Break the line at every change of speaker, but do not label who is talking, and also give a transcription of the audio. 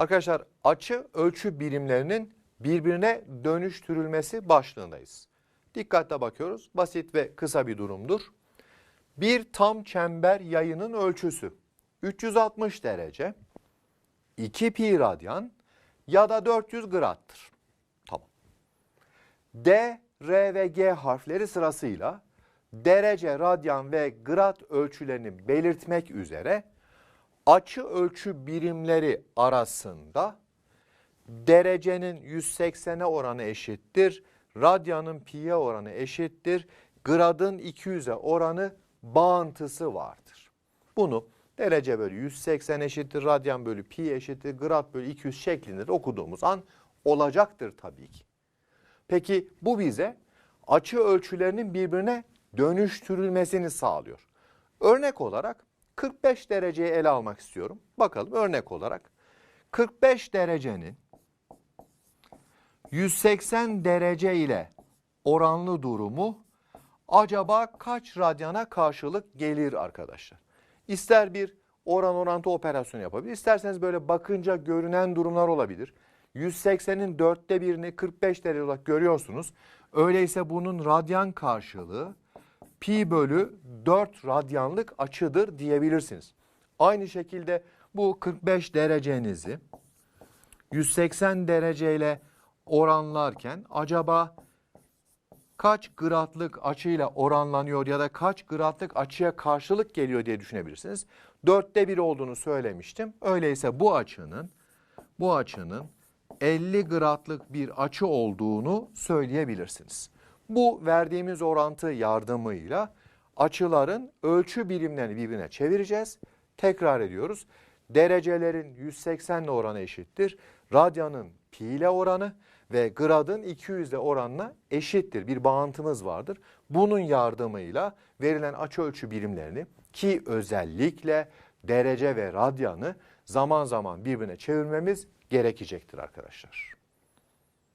Arkadaşlar açı ölçü birimlerinin birbirine dönüştürülmesi başlığındayız. Dikkatle bakıyoruz. Basit ve kısa bir durumdur. Bir tam çember yayının ölçüsü 360 derece, 2 pi radyan ya da 400 grattır. Tamam. D, R ve G harfleri sırasıyla derece, radyan ve grad ölçülerini belirtmek üzere açı ölçü birimleri arasında derecenin 180'e oranı eşittir, radyanın pi'ye oranı eşittir, gradın 200'e oranı bağıntısı vardır. Bunu derece bölü 180 eşittir, radyan bölü pi eşittir, grad bölü 200 şeklinde de okuduğumuz an olacaktır tabii ki. Peki bu bize açı ölçülerinin birbirine dönüştürülmesini sağlıyor. Örnek olarak 45 dereceyi ele almak istiyorum. Bakalım örnek olarak 45 derecenin 180 derece ile oranlı durumu acaba kaç radyana karşılık gelir arkadaşlar? İster bir oran orantı operasyonu yapabilir, isterseniz böyle bakınca görünen durumlar olabilir. 180'in dörtte birini 45 derece olarak görüyorsunuz. Öyleyse bunun radyan karşılığı pi bölü 4 radyanlık açıdır diyebilirsiniz. Aynı şekilde bu 45 derecenizi 180 dereceyle oranlarken acaba kaç gradlık açıyla oranlanıyor ya da kaç gradlık açıya karşılık geliyor diye düşünebilirsiniz. Dörtte bir olduğunu söylemiştim. Öyleyse bu açının bu açının 50 gradlık bir açı olduğunu söyleyebilirsiniz. Bu verdiğimiz orantı yardımıyla açıların ölçü birimlerini birbirine çevireceğiz. Tekrar ediyoruz. Derecelerin 180 ile oranı eşittir. Radyanın pi ile oranı ve gradın 200 ile oranına eşittir. Bir bağıntımız vardır. Bunun yardımıyla verilen açı ölçü birimlerini ki özellikle derece ve radyanı zaman zaman birbirine çevirmemiz gerekecektir arkadaşlar.